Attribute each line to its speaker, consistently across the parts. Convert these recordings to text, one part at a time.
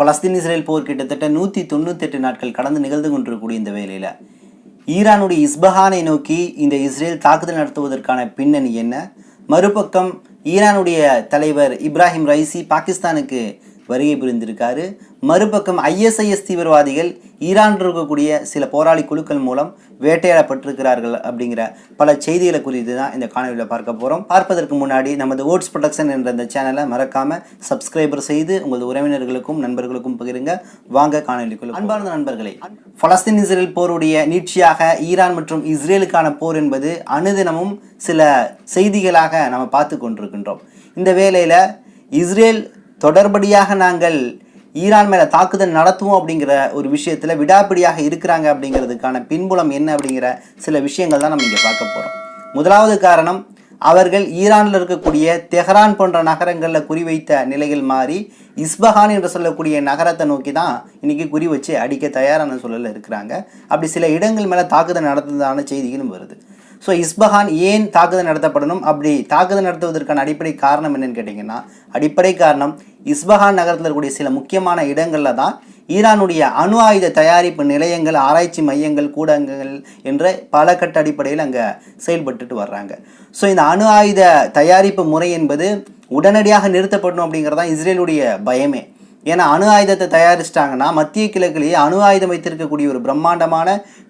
Speaker 1: Palestine Israel போர் கிட்டத்தட்ட நூற்றி தொண்ணூத்தெட்டு நாட்கள் கடந்து நிகழ்ந்து கொண்டிருக்கக்கூடிய இந்த வேலையில் ஈரானுடைய இஸ்பஹானை நோக்கி இந்த இஸ்ரேல் தாக்குதல் நடத்துவதற்கான பின்னணி என்ன? மறுபக்கம் ஈரானுடைய தலைவர் இப்ராஹிம் ரைசி பாகிஸ்தானுக்கு வருகை புரிந்திருக்காரு. மறுபக்கம் ஐஎஸ்ஐஎஸ் தீவிரவாதிகள் ஈரான் இருக்கக்கூடிய சில போராளி குழுக்கள் மூலம் வேட்டையாடப்பட்டிருக்கிறார்கள் அப்படிங்கிற பல செய்திகளை குறித்து தான் இந்த காணொலியில் பார்க்க போகிறோம் பார்ப்பதற்கு முன்னாடி நமது ஓட்ஸ் ப்ரொடக்ஷன் என்ற இந்த சேனலை மறக்காமல் சப்ஸ்கிரைபர் செய்து உங்களது உறவினர்களுக்கும் நண்பர்களுக்கும் பகிருங்க. வாங்க காணொலிக்குள்ள அன்பார்ந்த நண்பர்களே பலஸ்தீன் இஸ்ரேல் போருடைய நீட்சியாக ஈரான் மற்றும் இஸ்ரேலுக்கான போர் என்பது அனுதினமும் சில செய்திகளாக நம்ம பார்த்து கொண்டிருக்கின்றோம். இந்த வேளையில் இஸ்ரேல் தொடர்படியாக நாங்கள் ஈரான் மேலே தாக்குதல் நடத்துவோம் அப்படிங்கிற ஒரு விஷயத்தில் விடாப்பிடியாக இருக்கிறாங்க அப்படிங்கிறதுக்கான பின்புலம் என்ன அப்படிங்கிற சில விஷயங்கள் தான் நம்ம இங்கே பார்க்க போகிறோம் முதலாவது காரணம் அவர்கள் ஈரானில் இருக்கக்கூடிய தெஹரான் போன்ற நகரங்களில் குறிவைத்த நிலையில் மாறி இஸ்பஹான் என்று சொல்லக்கூடிய நகரத்தை நோக்கி தான் இன்னைக்கு குறி வச்சு அடிக்க தயாரான சூழலில் இருக்கிறாங்க. அப்படி சில இடங்கள் மேலே தாக்குதல் நடத்துவதான செய்திகளும் வருது. ஸோ இஸ்பஹான் ஏன் தாக்குதல் நடத்தப்படணும்? அப்படி தாக்குதல் நடத்துவதற்கான அடிப்படை காரணம் என்னன்னு கேட்டிங்கன்னா அடிப்படை காரணம் இஸ்பஹான் நகரத்தில் இருக்கக்கூடிய சில முக்கியமான இடங்களில் தான் ஈரானுடைய அணு ஆயுத தயாரிப்பு நிலையங்கள் ஆராய்ச்சி மையங்கள் கூடங்கள் என்ற பல கட்ட அடிப்படையில் அங்கே செயல்பட்டுட்டு வர்றாங்க. ஸோ இந்த அணு ஆயுத தயாரிப்பு முறை என்பது உடனடியாக நிறுத்தப்படணும் அப்படிங்கிறது தான் இஸ்ரேலுடைய பயமே. ஏன்னா அணு ஆயுதத்தை தயாரிச்சிட்டாங்கன்னா மத்திய கிழக்கிலேயே அணு ஆயுதம் வைத்திருக்கக்கூடிய ஒரு பிரம்மாண்டமான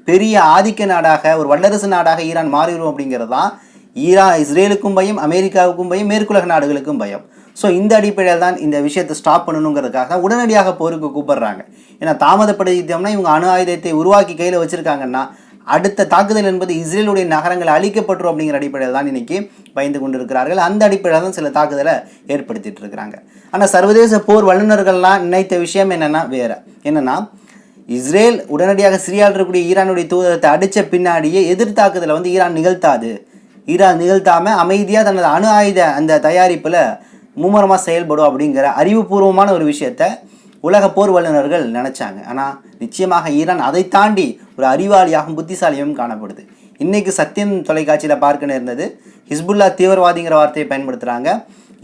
Speaker 1: பெரிய ஆதிக்க நாடாக ஒரு வல்லரசு நாடாக ஈரான் மாறிடும் அப்படிங்கிறது தான் ஈரான் இஸ்ரேலுக்கும் பயம் அமெரிக்காவுக்கும் பயம் மேற்குலக நாடுகளுக்கும் பயம். ஸோ இந்த அடிப்படையில் தான் இந்த விஷயத்தை ஸ்டாப் பண்ணணுங்கிறதுக்காக உடனடியாக போருக்கு கூப்பிடுறாங்க. ஏன்னா தாமதப்படுத்திட்டோம்னா இவங்க அணு ஆயுதத்தை உருவாக்கி கையில் வச்சுருக்காங்கன்னா அடுத்த தாக்குதல் என்பது இஸ்ரேலுடைய நகரங்கள் அழிக்கப்பட்டுரும் அப்படிங்கிற அடிப்படையில் தான் இன்னைக்கு பயந்து கொண்டிருக்கிறார்கள். அந்த அடிப்படையில் தான் சில தாக்குதலை ஏற்படுத்திட்டு இருக்கிறாங்க. ஆனால் சர்வதேச போர் வல்லுநர்கள்லாம் நினைத்த விஷயம் என்னென்னா வேறு. என்னென்னா இஸ்ரேல் உடனடியாக சிரியாவில் இருக்கக்கூடிய ஈரானுடைய தூதரத்தை அடித்த பின்னாடியே எதிர் தாக்குதலை வந்து ஈரான் நிகழ்த்தாது. ஈரான் நிகழ்த்தாமல் அமைதியாக தனது அணு ஆயுத அந்த தயாரிப்பில் மும்முரமாக செயல்படும் அப்படிங்கிற அறிவுபூர்வமான ஒரு விஷயத்த உலக போர் வல்லுநர்கள் நினச்சாங்க. ஆனால் நிச்சயமாக ஈரான் அதை தாண்டி ஒரு அறிவாளியாகவும் புத்திசாலியாகவும் காணப்படுது. இன்றைக்கு சத்தியம் தொலைக்காட்சியில் பார்க்க நேர்ந்தது ஹிஸ்புல்லா தீவிரவாதிங்கிற வார்த்தையை பயன்படுத்துகிறாங்க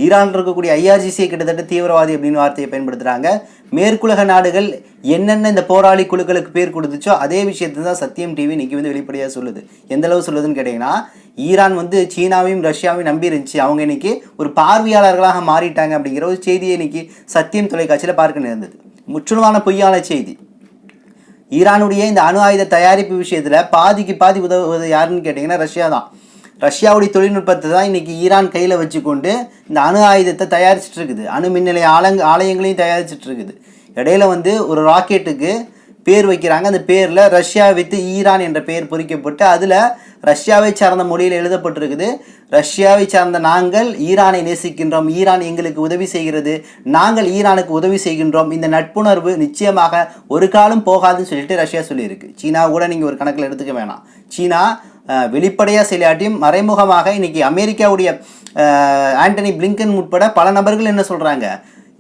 Speaker 1: ஈரான் இருக்கக்கூடிய ஐஆர்ஜிசியை கிட்டத்தட்ட தீவிரவாதி அப்படின்னு வார்த்தையை பயன்படுத்துகிறாங்க மேற்குலக நாடுகள் என்னென்ன இந்த போராளி குழுக்களுக்கு பேர் கொடுத்துச்சோ அதே விஷயத்தை தான் சத்தியம் டிவி இன்றைக்கி வந்து வெளிப்படையாக சொல்லுது. எந்த அளவு சொல்லுதுன்னு கேட்டிங்கன்னா ஈரான் வந்து சீனாவையும் ரஷ்யாவையும் நம்பி இருந்துச்சு அவங்க இன்னைக்கு ஒரு பார்வையாளர்களாக மாறிட்டாங்க அப்படிங்கிற ஒரு செய்தியை இன்னைக்கு சத்தியம் தொலைக்காட்சியில் பார்க்க நேர்ந்தது. முற்றிலுமான பொய்யான செய்தி. ஈரானுடைய இந்த அணு ஆயுத தயாரிப்பு விஷயத்தில் பாதிக்கு பாதி உதவுவது யாருன்னு கேட்டிங்கன்னா ரஷ்யா தான். ரஷ்யாவுடைய தொழில்நுட்பத்தை தான் இன்றைக்கி ஈரான் கையில் வச்சுக்கொண்டு இந்த அணு ஆயுதத்தை தயாரிச்சிட்டு இருக்குது அணு மின்நிலைய ஆலங் ஆலயங்களையும் தயாரிச்சிட்டு இருக்குது இடையில வந்து ஒரு ராக்கெட்டுக்கு பேர் வைக்கிறாங்க. அந்த பேரில் ரஷ்யா வித்து ஈரான் என்ற பெயர் பொறிக்கப்பட்டு அதில் ரஷ்யாவை சார்ந்த மொழியில் எழுதப்பட்டிருக்குது. ரஷ்யாவை சார்ந்த நாங்கள் ஈரானை நேசிக்கின்றோம். ஈரான் எங்களுக்கு உதவி செய்கிறது. நாங்கள் ஈரானுக்கு உதவி செய்கின்றோம். இந்த நட்புணர்வு நிச்சயமாக ஒரு காலம் போகாதுன்னு சொல்லிட்டு ரஷ்யா சொல்லியிருக்கு. சீனா கூட நீங்கள் ஒரு கணக்கில் எடுத்துக்க வேணாம். சீனா வெளிப்படையாக வெளிப்படையா செய்யாட்டியும் மறைமுகமாக இன்றைக்கி அமெரிக்காவுடைய ஆண்டனி பிளிங்கன் உட்பட பல நபர்கள் என்ன சொல்கிறாங்க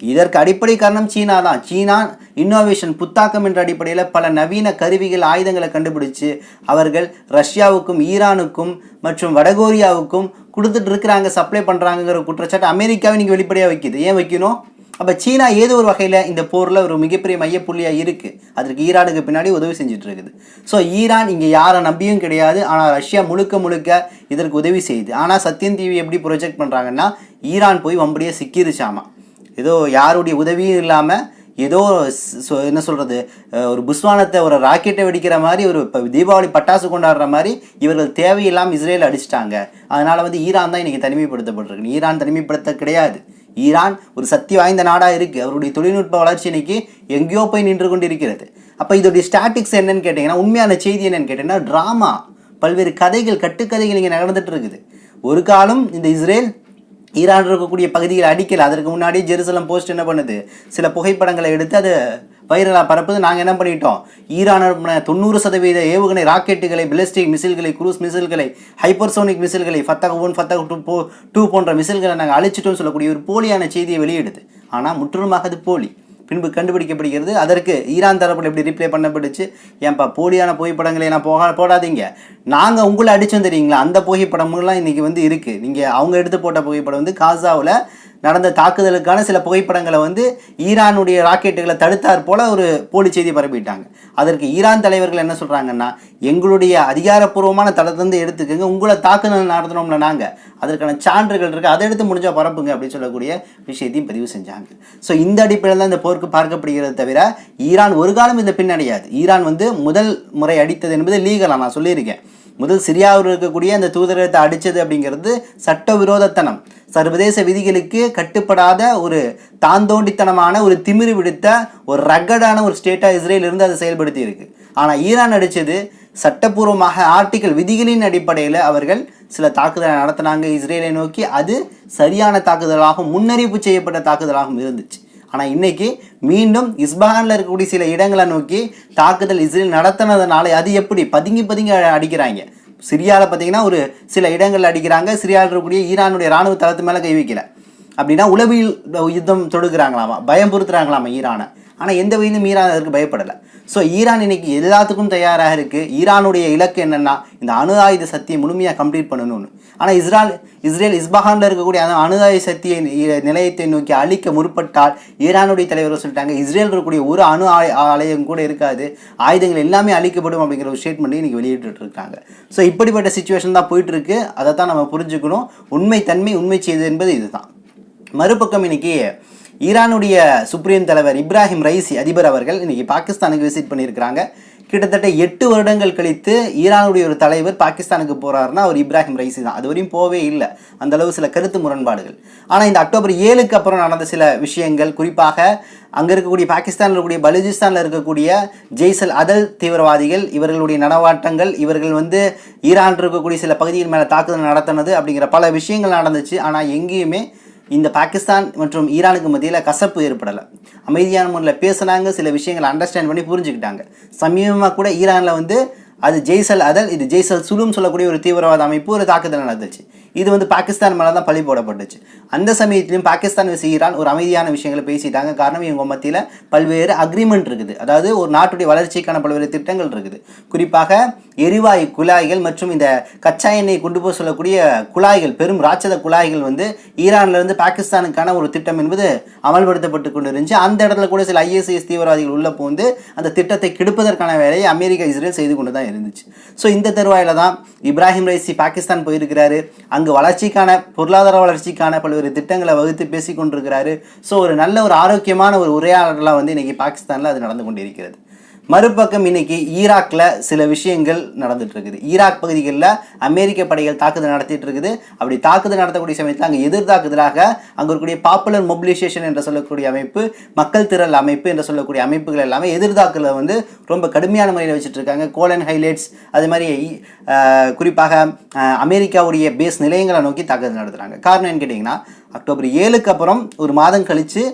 Speaker 1: இதற்கு அடிப்படை காரணம் சீனா தான் சீனா இன்னோவேஷன் புத்தாக்கம் என்ற அடிப்படையில் பல நவீன கருவிகள் ஆயுதங்களை கண்டுபிடிச்சு அவர்கள் ரஷ்யாவுக்கும் ஈரானுக்கும் மற்றும் வடகொரியாவுக்கும் கொடுத்துட்டு இருக்கிறாங்க சப்ளை பண்ணுறாங்கிற குற்றச்சாட்டு அமெரிக்காவை இன்றைக்கி வெளிப்படையாக வைக்குது. ஏன் வைக்கணும்? அப்போ சீனா ஏதோ ஒரு வகையில் இந்த போரில் ஒரு மிகப்பெரிய மையப்புள்ளியாக இருக்குது அதற்கு ஈரானுக்கு பின்னாடி உதவி செஞ்சுட்டு இருக்குது ஸோ ஈரான் இங்கே யாரை நம்பியும் கிடையாது. ஆனால் ரஷ்யா முழுக்க முழுக்க இதற்கு உதவி செய்யுது. ஆனால் சத்தியந்தீவி டிவி எப்படி ப்ரொஜெக்ட் பண்ணுறாங்கன்னா ஈரான் போய் வம்படியே சிக்கிருச்சாமா. ஏதோ யாருடைய உதவியும் இல்லாமல் ஏதோ சொ- என்ன சொல்கிறது ஒரு புஸ்வானத்தை ஒரு ராக்கெட்டை வெடிக்கிற மாதிரி ஒரு இப்போ தீபாவளி பட்டாசு கொண்டாடுற மாதிரி இவர்கள் தேவையில்லாமல் இஸ்ரேல் அடிச்சிட்டாங்க. அதனால் வந்து ஈரான் தான் இன்றைக்கி தனிமைப்படுத்தப்பட்டிருக்கு. ஈரான் தனிமைப்படுத்த கிடையாது. ஈரான் ஒரு சக்தி வாய்ந்த நாடாக இருக்குது அவருடைய தொழில்நுட்ப வளர்ச்சி இன்னைக்கு எங்கேயோ போய் நின்று கொண்டு இருக்கிறது அப்போ இதோடைய ஸ்டாட்டிக்ஸ் என்னன்னு கேட்டிங்கன்னா உண்மையான செய்தி என்னன்னு கேட்டிங்கன்னா ட்ராமா பல்வேறு கதைகள் கட்டுக்கதைகள் இங்கே நடந்துட்டு இருக்குது. ஒரு காலம் இந்த இஸ்ரேல் ஈரான் இருக்கக்கூடிய பகுதிகளை அடிக்கல. அதற்கு முன்னாடி ஜெருசலம் போஸ்ட் என்ன பண்ணுது? சில புகைப்படங்களை எடுத்து அது வைரலாக பரப்புது. நாங்கள் என்ன பண்ணிட்டோம்? ஈரான் அனுப்பின தொண்ணூறு சதவீத ஏவுகணை ராக்கெட்டுகளை பிலிஸ்டிக் மிசில்களை குரூஸ் மிசில்களை ஹைப்பர்சோனிக் மிசில்களை ஃபத்தக ஒன் ஃபத்தக டூ போ டூ போன்ற மிசில்களை நாங்கள் அழிச்சிட்டோம்னு சொல்லக்கூடிய ஒரு போலியான செய்தியை வெளியிடுது. ஆனால் முற்றிலுமாக அது போலி. பின்பு கண்டுபிடிக்கப்படுகிறது. அதற்கு ஈரான் தரப்பில் எப்படி ரிப்ளை பண்ணப்பட்டுச்சு? ஏன்பா போலியான புகைப்படங்களை நான் போக போடாதீங்க. நாங்கள் உங்களை அடித்தோம் தெரியுங்களா? அந்த புகைப்படமெல்லாம் இன்றைக்கி வந்து இருக்குது நீங்கள் அவங்க எடுத்து போட்ட புகைப்படம் வந்து காசாவில் நடந்த தாக்குதலுக்கான சில புகைப்படங்களை வந்து ஈரானுடைய ராக்கெட்டுகளை தடுத்தாற் போல ஒரு போலி செய்தி பரப்பிட்டாங்க. அதற்கு ஈரான் தலைவர்கள் என்ன சொல்கிறாங்கன்னா எங்களுடைய அதிகாரப்பூர்வமான தளத்திலிருந்து எடுத்துக்கோங்க உங்களை தாக்குதல் நடத்தினோம்ல நாங்கள் அதற்கான சான்றுகள் இருக்குது அதை எடுத்து முடிஞ்சால் பரப்புங்க அப்படின்னு சொல்லக்கூடிய விஷயத்தையும் பதிவு செஞ்சாங்க. ஸோ இந்த அடிப்படையில் தான் இந்த போருக்கு பார்க்கப்படுகிறது தவிர ஈரான் ஒரு காலம் இந்த பின்னடையாது. ஈரான் வந்து முதல் முறை அடித்தது என்பது லீகலாக நான் சொல்லியிருக்கேன். முதல் சிரியாவில் இருக்கக்கூடிய அந்த தூதரகத்தை அடித்தது அப்படிங்கிறது சட்டவிரோதத்தனம். சர்வதேச விதிகளுக்கு கட்டுப்படாத ஒரு தாந்தோண்டித்தனமான ஒரு திமிரு விடுத்த ஒரு ரகடான ஒரு ஸ்டேட்டாக இஸ்ரேல் இருந்து அதை செயல்படுத்தி இருக்கு ஆனால் ஈரான் அடித்தது சட்டப்பூர்வமாக ஆர்டிக்கல் விதிகளின் அடிப்படையில் அவர்கள் சில தாக்குதலை நடத்தினாங்க. இஸ்ரேலை நோக்கி அது சரியான தாக்குதலாகவும் முன்னறிவிப்பு செய்யப்பட்ட தாக்குதலாகவும் இருந்துச்சு. ஆனால் இன்னைக்கு மீண்டும் இஸ்பஹானில் இருக்கக்கூடிய சில இடங்களை நோக்கி தாக்குதல் இஸ்ரேல் நடத்தினதுனால அது எப்படி? பதுங்கி பதுங்கி அடிக்கிறாங்க. சிரியாவில் பார்த்தீங்கன்னா ஒரு சில இடங்கள் அடிக்கிறாங்க. சிரியாவில் இருக்கக்கூடிய ஈரானுடைய ராணுவ தளத்து மேலே கை வைக்கல. அப்படின்னா உளவியல் யுத்தம் தொடுக்கிறாங்களாமா? பயம்புறுத்துறாங்களாமா ஈரானை? ஆனால் எந்த வயதும் ஈரான் அதற்கு பயப்படலை. ஸோ ஈரான் இன்னைக்கு எல்லாத்துக்கும் தயாராக இருக்குது ஈரானுடைய இலக்கு என்னென்னா இந்த அணு ஆயுத சக்தியை முழுமையாக கம்ப்ளீட் பண்ணணும்னு. ஆனால் இஸ்ரால் இஸ்ரேல் இஸ்பஹானில் இருக்கக்கூடிய அந்த அணு ஆயுத சக்தியை நிலையத்தை நோக்கி அழிக்க முற்பட்டால் ஈரானுடைய தலைவர் சொல்லிட்டாங்க இஸ்ரேல் இருக்கக்கூடிய ஒரு அணு ஆலை- ஆலயம் கூட இருக்காது. ஆயுதங்கள் எல்லாமே அழிக்கப்படும் அப்படிங்கிற ஒரு ஸ்டேட்மெண்ட்டையும் இன்றைக்கி வெளியிட்டு இருக்காங்க ஸோ இப்படிப்பட்ட சுச்சுவேஷன் தான் போயிட்டுருக்கு. அதை தான் நம்ம புரிஞ்சுக்கணும். உண்மை தன்மை உண்மை செய்து என்பது இதுதான். மறுபக்கம் இன்னைக்கு ஈரானுடைய சுப்ரீம் தலைவர் இப்ராஹிம் ரைசி அதிபர் அவர்கள் இன்றைக்கி பாகிஸ்தானுக்கு விசிட் பண்ணியிருக்கிறாங்க. கிட்டத்தட்ட எட்டு வருடங்கள் கழித்து ஈரானுடைய ஒரு தலைவர் பாகிஸ்தானுக்கு போகிறாருன்னா அவர் இப்ராஹிம் ரைசி தான். அது வரையும் போவே இல்லை. அந்த அளவு சில கருத்து முரண்பாடுகள். ஆனால் இந்த அக்டோபர் ஏழுக்கு அப்புறம் நடந்த சில விஷயங்கள் குறிப்பாக அங்கே இருக்கக்கூடிய பாகிஸ்தானில் இருக்கக்கூடிய பலுஜிஸ்தானில் இருக்கக்கூடிய ஜெய்சல் அதல் தீவிரவாதிகள் இவர்களுடைய நடவாட்டங்கள் இவர்கள் வந்து ஈரான் இருக்கக்கூடிய சில பகுதிகள் மேலே தாக்குதல் நடத்தினது அப்படிங்கிற பல விஷயங்கள் நடந்துச்சு. ஆனால் எங்கேயுமே இந்த பாகிஸ்தான் மற்றும் ஈரானுக்கு மத்தியில் கசப்பு ஏற்படலை. அமைதியான முறையில் பேசுனாங்க சில விஷயங்களை அண்டர்ஸ்டாண்ட் பண்ணி புரிஞ்சுக்கிட்டாங்க. சமீபமாக கூட ஈரானில் வந்து அது ஜெய்சல் அதல் இது ஜெய்சல் சுலும் சொல்லக்கூடிய ஒரு தீவிரவாத அமைப்பு ஒரு தாக்குதல் நடந்துச்சு. இது வந்து பாகிஸ்தான் மேலே தான் பழி போடப்பட்டுச்சு. அந்த சமயத்திலும் பாகிஸ்தான் ஈரான் ஒரு அமைதியான விஷயங்களை பேசிட்டாங்க. காரணம் இவங்க மத்தியில் பல்வேறு அக்ரிமெண்ட் இருக்குது. அதாவது ஒரு நாட்டுடைய வளர்ச்சிக்கான பல்வேறு திட்டங்கள் இருக்குது. குறிப்பாக எரிவாயு குழாய்கள் மற்றும் இந்த கச்சா எண்ணெயை கொண்டு போய் சொல்லக்கூடிய குழாய்கள் பெரும் ராட்சத குழாய்கள் வந்து ஈரான்லேருந்து பாகிஸ்தானுக்கான ஒரு திட்டம் என்பது அமல்படுத்தப்பட்டு கொண்டு இருந்துச்சு அந்த இடத்துல கூட சில ஐஎஸ்ஐஎஸ் தீவிரவாதிகள் உள்ள போந்து அந்த திட்டத்தை கெடுப்பதற்கான வேலையை அமெரிக்கா இஸ்ரேல் செய்து கொண்டு தான் இருந்துச்சு. ஸோ இந்த தருவாயில் தான் இப்ராஹிம் ரைசி பாகிஸ்தான் போயிருக்கிறாரு. அங்கே வளர்ச்சிக்கான பொருளாதார வளர்ச்சிக்கான பல்வேறு திட்டங்களை வகுத்து பேசி கொண்டிருக்கிறாரு ஸோ ஒரு நல்ல ஒரு ஆரோக்கியமான ஒரு உரையாடலாக வந்து இன்னைக்கு பாகிஸ்தானில் அது நடந்து கொண்டிருக்கிறது. மறுபக்கம் இன்னைக்கு ஈராக்ல சில விஷயங்கள் நடந்துட்டு இருக்குது ஈராக் பகுதிகளில் அமெரிக்க படைகள் தாக்குதல் நடத்திட்டு இருக்குது அப்படி தாக்குதல் நடத்தக்கூடிய சமயத்தில் அங்கே எதிர் தாக்குதலாக அங்கே இருக்கக்கூடிய பாப்புலர் மொபிலைசேஷன் என்று சொல்லக்கூடிய அமைப்பு மக்கள் திரள் அமைப்பு என்று சொல்லக்கூடிய அமைப்புகள் எல்லாமே எதிர் தாக்குதலை வந்து ரொம்ப கடுமையான முறையில் வச்சுட்டு இருக்காங்க கோலன் ஹைலைட்ஸ் அது மாதிரி குறிப்பாக அமெரிக்காவுடைய பேஸ் நிலையங்களை நோக்கி தாக்குதல் நடத்துகிறாங்க காரணம் என்ன கேட்டிங்கன்னா அக்டோபர் ஏழுக்கு அப்புறம் ஒரு மாதம் கழித்து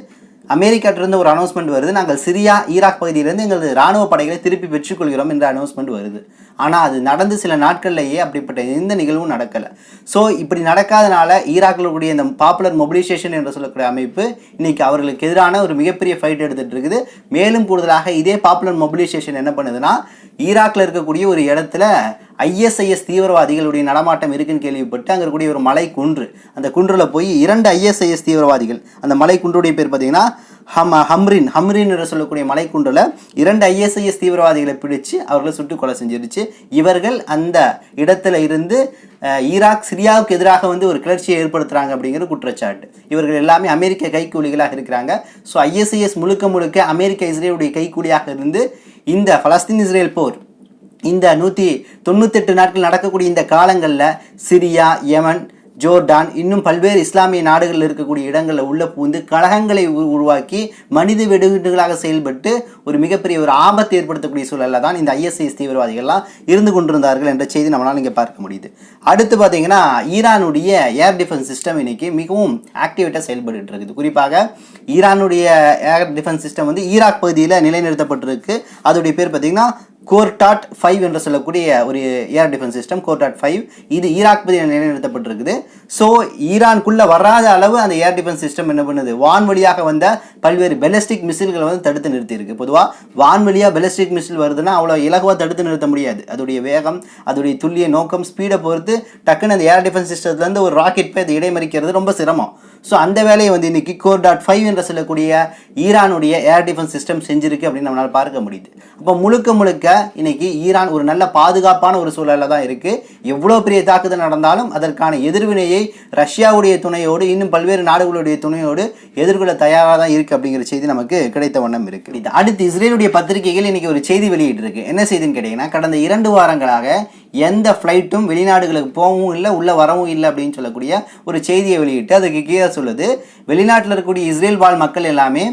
Speaker 1: அமெரிக்காட்டிலிருந்து ஒரு அனௌன்ஸ்மெண்ட் வருது. நாங்கள் சிரியா ஈராக் பகுதியிலிருந்து எங்களது இராணுவ படைகளை திருப்பி பெற்றுக்கொள்கிறோம் என்ற அனௌன்ஸ்மெண்ட் வருது. ஆனால் அது நடந்து சில நாட்கள்லேயே அப்படிப்பட்ட எந்த நிகழ்வும் நடக்கலை. ஸோ இப்படி நடக்காதனால ஈராக்கில் கூடிய இந்த பாப்புலர் மொபிலைசேஷன் என்று சொல்லக்கூடிய அமைப்பு இன்னைக்கு அவர்களுக்கு எதிரான ஒரு மிகப்பெரிய ஃபைட் எடுத்துகிட்டு இருக்குது. மேலும் கூடுதலாக இதே பாப்புலர் மொபிலைசேஷன் என்ன பண்ணுதுன்னா ஈராக்கில் இருக்கக்கூடிய ஒரு இடத்துல ஐஎஸ்ஐஎஸ் தீவிரவாதிகளுடைய நடமாட்டம் இருக்குன்னு கேள்விப்பட்டு அங்கே இருக்கக்கூடிய ஒரு மலை குன்று. அந்த குன்றில் போய் இரண்டு ஐஎஸ்ஐஎஸ் தீவிரவாதிகள் அந்த மலை குன்றுடைய பேர் பார்த்தீங்கன்னா ஹம் ஹம்ரின் ஹம்ரின் என்று சொல்லக்கூடிய மலைக்குன்றில் இரண்டு ஐஎஸ்ஐஎஸ் தீவிரவாதிகளை பிடிச்சு அவர்களை சுட்டு கொலை செஞ்சிருச்சு. இவர்கள் அந்த இடத்துல இருந்து ஈராக் சிரியாவுக்கு எதிராக வந்து ஒரு கிளர்ச்சியை ஏற்படுத்துகிறாங்க அப்படிங்கிற குற்றச்சாட்டு. இவர்கள் எல்லாமே அமெரிக்க கைக்கூலிகளாக இருக்கிறாங்க. ஸோ ஐஎஸ்ஐஎஸ் முழுக்க முழுக்க அமெரிக்க இஸ்ரேலுடைய கைக்கூலியாக இருந்து இந்த பலஸ்தீன் இஸ்ரேல் போர் இந்த நூற்றி தொண்ணூத்தெட்டு நாட்கள் நடக்கக்கூடிய இந்த காலங்களில் சிரியா யமன் ஜோர்டான் இன்னும் பல்வேறு இஸ்லாமிய நாடுகளில் இருக்கக்கூடிய இடங்களில் உள்ள பூந்து கழகங்களை உருவாக்கி மனித வெடிகுண்டுகளாக செயல்பட்டு ஒரு மிகப்பெரிய ஒரு ஆபத்தை ஏற்படுத்தக்கூடிய சூழலில் தான் இந்த ஐஎஸ்ஐஎஸ் தீவிரவாதிகள்லாம் இருந்து கொண்டிருந்தார்கள் என்ற செய்தி நம்மளால் இங்கே பார்க்க முடியுது. அடுத்து பார்த்தீங்கன்னா ஈரானுடைய ஏர் டிஃபென்ஸ் சிஸ்டம் இன்னைக்கு மிகவும் ஆக்டிவேட்டாக செயல்பட்டு இருக்குது. குறிப்பாக ஈரானுடைய ஏர் டிஃபென்ஸ் சிஸ்டம் வந்து ஈராக் பகுதியில் நிலைநிறுத்தப்பட்டிருக்கு. அதோடைய பேர் பார்த்தீங்கன்னா கோர்டாட் ஃபைவ் என்று சொல்லக்கூடிய ஒரு air defence system Khordad five இது ஈராக் பகுதியில் நிலைநிறுத்தப்பட்டிருக்குது. ஸோ ஈரான்குள்ளே வராத அளவு அந்த ஏர் டிஃபென்ஸ் சிஸ்டம் என்ன பண்ணுது? வான்வழியாக வந்த பல்வேறு பெலஸ்டிக் மிசில்களை வந்து தடுத்து நிறுத்தியிருக்கு. பொதுவாக வான்வழியாக பெலஸ்டிக் மிசில் வருதுன்னா அவ்வளோ இலகுவாக தடுத்து நிறுத்த முடியாது. அதோடைய வேகம் அதோடைய துல்லிய நோக்கம் ஸ்பீடை பொறுத்து டக்குன்னு அந்த ஏர் டிஃபென்ஸ் சிஸ்டத்துலேருந்து ஒரு ராக்கெட் போய் அதை இடைமறிக்கிறது ரொம்ப சிரமம். ஸோ அந்த வேலையை வந்து இன்னைக்கு கோர் டாட் ஃபைவ் என்று சொல்லக்கூடிய ஈரானுடைய ஏர் டிஃபென்ஸ் சிஸ்டம் செஞ்சிருக்கு அப்படின்னு நம்மளால் பார்க்க முடியுது. அப்போ முழுக்க முழுக்க இன்னைக்கு ஈரான் ஒரு நல்ல பாதுகாப்பான ஒரு சூழலில் தான் இருக்குது எவ்வளோ பெரிய தாக்குதல் நடந்தாலும் அதற்கான எதிர்வினையை ரஷ்யாவுடைய துணையோடு இன்னும் பல்வேறு நாடுகளுடைய துணையோடு எதிர்கொள்ள தயாராக தான் இருக்குது அப்படிங்கிற செய்தி நமக்கு கிடைத்த வண்ணம் இருக்குது அடுத்து இஸ்ரேலுடைய பத்திரிகைகள் இன்னைக்கு ஒரு செய்தி வெளியிட்டிருக்கு. என்ன செய்தின்னு கேட்டிங்கன்னா கடந்த இரண்டு வாரங்களாக எந்த ஃப்ளைட்டும் வெளிநாடுகளுக்கு போகவும் இல்லை உள்ளே வரவும் இல்லை அப்படின்னு சொல்லக்கூடிய ஒரு செய்தியை வெளியிட்டு அதுக்கு கீழே சொல்லுது வெளிநாட்டில் இருக்கக்கூடிய இஸ்ரேல் வாழ் மக்கள் எல்லாமே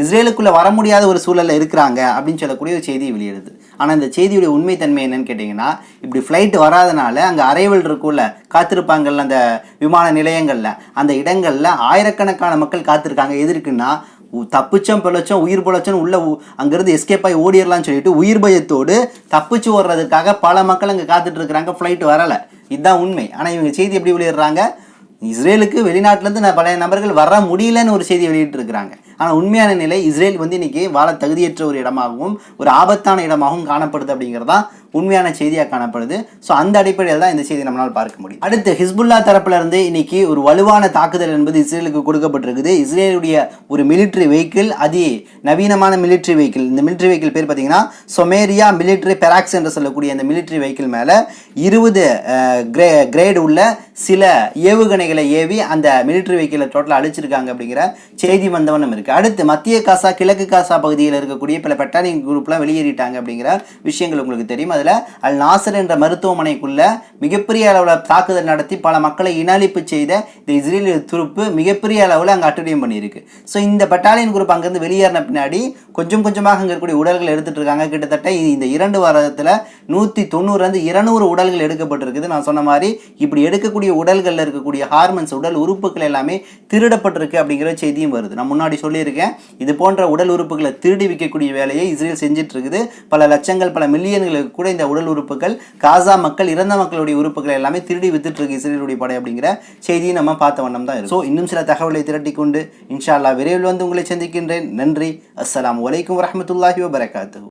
Speaker 1: இஸ்ரேலுக்குள்ளே வர முடியாத ஒரு சூழலில் இருக்கிறாங்க அப்படின்னு சொல்லக்கூடிய ஒரு செய்தியை வெளியிடுது. ஆனால் இந்த செய்தியுடைய உண்மைத்தன்மை என்னன்னு கேட்டிங்கன்னா இப்படி ஃப்ளைட் வராதனால அங்கே அரைவல் இருக்கும்ல காத்திருப்பாங்கல்ல அந்த விமான நிலையங்களில் அந்த இடங்களில் ஆயிரக்கணக்கான மக்கள் காத்திருக்காங்க. எதிர்க்குன்னா தப்பிச்சோம் பிழைச்சோம் உயிர் பிழைச்சோம் உள்ள அங்கேருந்து எஸ்கேப் ஆகி ஓடிடலாம்னு சொல்லிட்டு உயிர் பயத்தோடு தப்பிச்சு ஓடுறதுக்காக பல மக்கள் அங்கே காத்துட்டு இருக்கிறாங்க. ஃப்ளைட் வரலை. இதுதான் உண்மை. ஆனால் இவங்க செய்தி எப்படி வெளியிடுறாங்க? இஸ்ரேலுக்கு வெளிநாட்டிலேருந்து நான் பல நபர்கள் வர முடியலன்னு ஒரு செய்தி வெளியிட்டிருக்கிறாங்க. ஆனால் உண்மையான நிலை இஸ்ரேல் வந்து இன்றைக்கி வாழ தகுதியற்ற ஒரு இடமாகவும் ஒரு ஆபத்தான இடமாகவும் காணப்படுது அப்படிங்கிறது தான் உண்மையான செய்தியாக காணப்படுது. ஸோ அந்த அடிப்படையில் தான் இந்த செய்தி நம்மளால் பார்க்க முடியும் அடுத்து ஹிஸ்புல்லா தரப்பிலிருந்து இன்னைக்கு ஒரு வலுவான தாக்குதல் என்பது இஸ்ரேலுக்கு கொடுக்கப்பட்டிருக்குது. இஸ்ரேலுடைய ஒரு மிலிட்ரி வெஹிக்கிள் அதி நவீனமான மிலிட்ரி வெஹிக்கிள் இந்த மிலிட்ரி வெஹிக்கிள் பேர் பார்த்தீங்கன்னா சொமேரியா மிலிட்ரி பெராக்ஸ் என்று சொல்லக்கூடிய அந்த மிலிட்ரி வெஹிக்கிள் மேலே இருபது கிரே கிரேடு உள்ள சில ஏவுகணைகளை ஏவி அந்த மிலிட்ரி வெஹிக்கிளை டோட்டலாக அழிச்சிருக்காங்க அப்படிங்கிற செய்தி வந்தவனும் இருக்குது அடுத்து மத்திய காசா கிழக்கு காசா பகுதியில் இருக்கக்கூடிய பல பெட்டாலியன் குரூப்லாம் வெளியேறிட்டாங்க அப்படிங்கிற விஷயங்கள் உங்களுக்கு தெரியும்? அதில் அல் நாசர் என்ற மருத்துவமனைக்குள்ள மிகப்பெரிய அளவில் தாக்குதல் நடத்தி பல மக்களை இனஅழிப்பு செய்த இந்த இஸ்ரேலிய துருப்பு மிகப்பெரிய அளவில் அங்கே அட்டுடியம் பண்ணியிருக்கு. ஸோ இந்த பட்டாலியன் குரூப் அங்கேருந்து வெளியேறின பின்னாடி கொஞ்சம் கொஞ்சமாக அங்கே இருக்கக்கூடிய உடல்கள் எடுத்துட்டு இருக்காங்க. கிட்டத்தட்ட இந்த இரண்டு வாரத்தில் நூற்றி தொண்ணூறுலேருந்து இருநூறு உடல்கள் எடுக்கப்பட்டிருக்குது. நான் சொன்ன மாதிரி இப்படி எடுக்கக்கூடிய உடல்களில் இருக்கக்கூடிய ஹார்மன்ஸ் உடல் உறுப்புகள் எல்லாமே திருடப்பட்டிருக்கு அப்படிங்கிற செய்தியும் வருது. நான் முன்னாடி சொல்லியிருக்கேன். இது போன்ற உடல் உறுப்புகளை திருடி விற்கக்கூடிய வேலையை இஸ்ரேல் செஞ்சுட்டு இருக்குது. பல லட்சங்கள் பல மில்லியன்களுக்கு கூட இந்த உடல் உறுப்புகள் காசா மக்கள் இறந்த மக்களுடைய உறுப்புகளை எல்லாமே திருடி வித்துட்டு இருக்கு இஸ்ரேலுடைய படை அப்படிங்கிற செய்தியை நம்ம பார்த்த வண்ணம் தான் ஸோ இன்னும் சில தகவலை திரட்டி கொண்டு இன்ஷா அல்லா விரைவில் வந்து உங்களை சந்திக்கின்றேன். நன்றி. அஸ்லாம் வலைக்கம் வரமத்துல்லாஹி வபரகாத்துஹு.